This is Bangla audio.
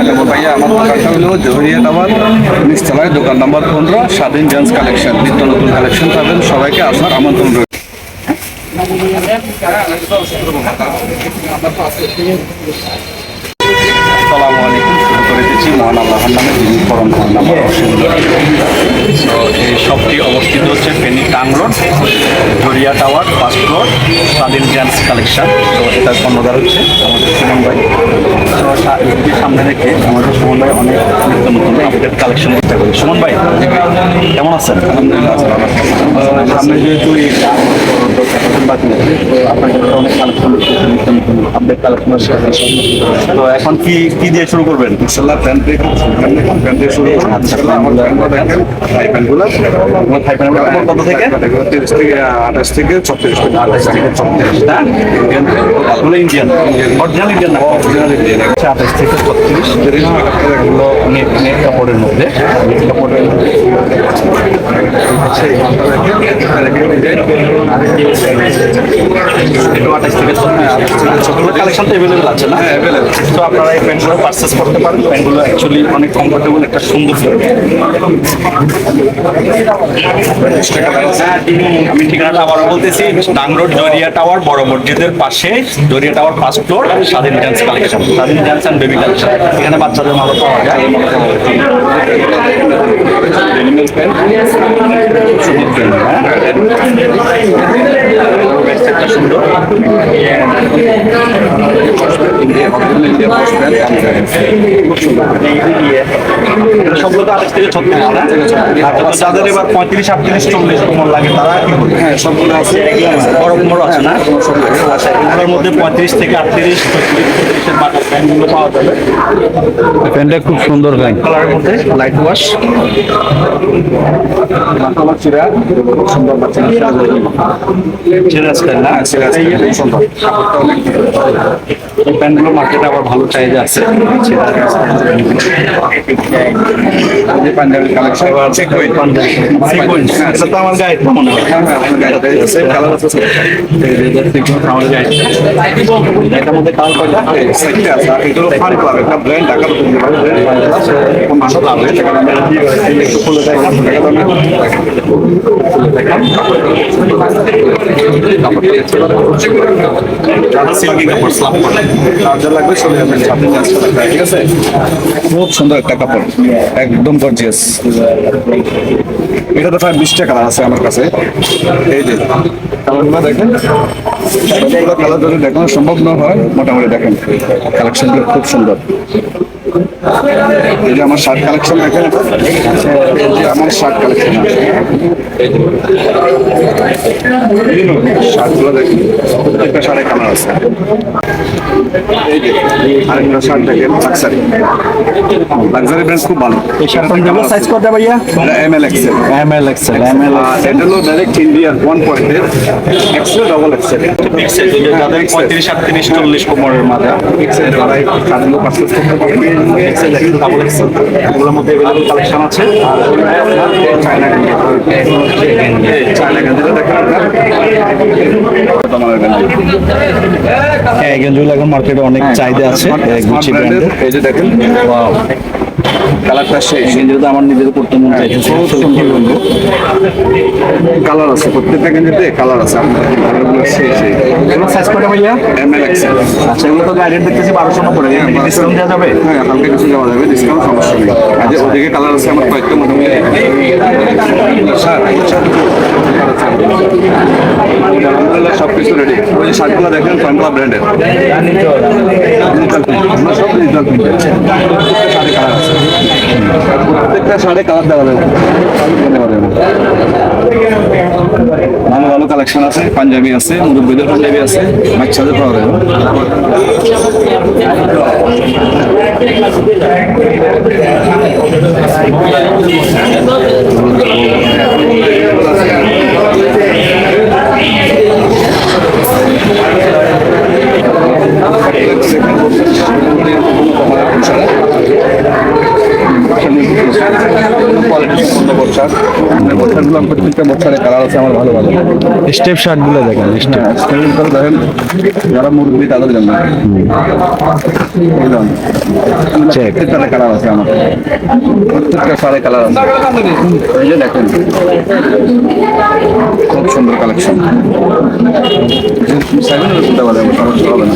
আলাইকুম ভাইয়া আমার দোকানটা হলো জহরিয়া টাওয়ার নিচতলায় দোকান নাম্বার পনেরো স্বাধীন জেন্টস কালেকশন নিত্য নতুন কালেকশন পাবেন সবাইকে আসার আমন্ত্রণ রইল। আসসালামু আলাইকুম শুরু করে দিচ্ছি মহান আল্লাহর নামে যিনি পরম নাম তো এই শপটি অবস্থিত হচ্ছে Feni trunk road Zaria tower first floor Swadhin gents collection. তো এটার কর্ণধার হচ্ছে? আমাদের সুমন ভাই। কালেকশন ভাই কেমন আছেন সামনে যেহেতু অনেক আপডেট কালেকশন তো এখন কি কি দিয়ে শুরু করবেন ইনশাল্লাহ প্যান্ট দিয়ে আমার আঠাশ থেকে ছত্রিশ থেকে আঠাশ থেকে চব্বিশ না আসলে ইন্ডিয়ান অরিজিনাল ইন্ডিয়ান না অরিজিনাল ইন্ডিয়ান আঠাশ থেকে ছত্রিশ। এগুলো নেট নেট কাপড়ের মধ্যে। নেট কাপড়ের থেকে কালেকশন তো অ্যাভেলেবেল আছে না? তো আপনারা এই প্যান্টগুলো পারচেস করতে পারেন। প্যান্টগুলো অ্যাকচুয়ালি অনেক কমফোর্টেবল একটা সুন্দর আমি ঠিকানাটা আবারও বলতেছি টাং রোড জরিয়া টাওয়ার বড় মসজিদের পাশে Zaria tower first floor Swadhin dance collection Swadhin and baby collection এখানে বাচ্চাদের মতো পাওয়া যায়। Animal pen, সুন্দর হ্যাঁ? সবগুলো আঠাশ থেকে ছত্রিশ আচ্ছা, এবার পঁয়ত্রিশ আটত্রিশ চল্লিশ কোমর লাগে তারা কি করবে? হ্যাঁ সবগুলো আছে। বড় কোমর আছে না? এগুলোর মধ্যে পঁয়ত্রিশ থেকে আটত্রিশ প্যান্টগুলো পাওয়া যাবে। প্যান্টটা খুব সুন্দর ভাই কালারের মধ্যে লাইট ওয়াশ চিরা খুব সুন্দর বাচ্চা। আসতেন না? আসতেন, সুন্দর। এই প্যান্টগুলো মার্কেটে আবার ভালো চাহিদা আছে। যে পাঞ্জাবি। কালেকশন এটা তো আমার গায়ে মনে হয়। হ্যাঁ হ্যাঁ আমার গায়ে এটার মধ্যে কালার কয়টা? সাইডে আছে আর এগুলো ফান ক্লাব একটা ব্র্যান্ড ঢাকা একটু খুলে খুব সুন্দর একটা কাপড় একদম গর্জিয়াস এটা তো প্রায় বিশটা কালার আছে আমার কাছে। এই যে দেখেন। কালার যদি দেখানো সম্ভব না হয় মোটামুটি দেখেন। কালেকশনগুলো খুব সুন্দর। এই যে আমার শার্ট কালেকশন দেখেন আমার শার্ট কালেকশন শার্টগুলো দেখেন প্রত্যেকটা শার্টে কালার আছে। এই যে আরেকটা শার্ট দেখেন লাক্সারি লাক্সারি ব্র্যান্ড খুব ভালো। এই শার্টটার দেবো সাইজ কত ভাইয়া M L XL M L XL M L আর এটা হলো ডাইরেক্ট ইন্ডিয়ান ওয়ান পয়েন্টের এক্সেল ডবল এক্সেল যাদের পঁয়ত্রিশ আটত্রিশ চল্লিশ কোমরের এক্সেল এগুলোর মধ্যে কালেকশন আছে। আর চায়না চায়না দেখেন আপনার গেঞ্জি হ্যাঁ এই গেঞ্জিগুলো এখন মার্কেটে অনেক চাহিদা আছে গুচি ব্র্যান্ডের এই যে দেখেন ওয়াও কালারটা শেষ গেঞ্জিটা আমার নিজের করতে মন খুব সুন্দর গেঞ্জি কালার আছে প্রত্যেকটা গেঞ্জিতে কালার আছে আপনার। কালারগুলো শেষ এগুলো সাইজ কত ভাইয়া? এম এল এক্সেল আচ্ছা এগুলো তো গাইডেড দেখতেছি বারোশো পড়ে ডিসকাউন্ট দেওয়া যাবে? হ্যাঁ হালকা কিছু দেওয়া যাবে ডিসকাউন্ট সমস্যা নেই। আর ওদিকে কালার আছে আমার কয়েকটা মোটামুটি শার্ট সব কিছু রেডি ওই শার্টগুলো দেখেন ফানগুলা ব্র্যান্ডের সব ডিজিটাল প্রত্যেকটা শাড়ি কালার আছে। প্রত্যেকটা শাড়ি কালার দেওয়া যাবে। ভালো ভালো কালেকশন আছে। পাঞ্জাবি আছে, মুরব্বীদের পাঞ্জাবি আছে, বাচ্চাদের পাওয়া যাবে কোয়ালিটি সম্পন্ন বর্ষা শার্টগুলো প্রত্যেকটা বছরে কালার আছে আমার ভালো ভালো স্টেপ দেখেন স্টেপ হ্যাঁ স্টাইল দেখেন যারা মুরব্বী তাদের জন্য. প্রত্যেকটা কালার আছে আমার প্রত্যেকটা সারে কালার আছে এই যে দেখেন খুব সুন্দর কালেকশন সেভেন হবে না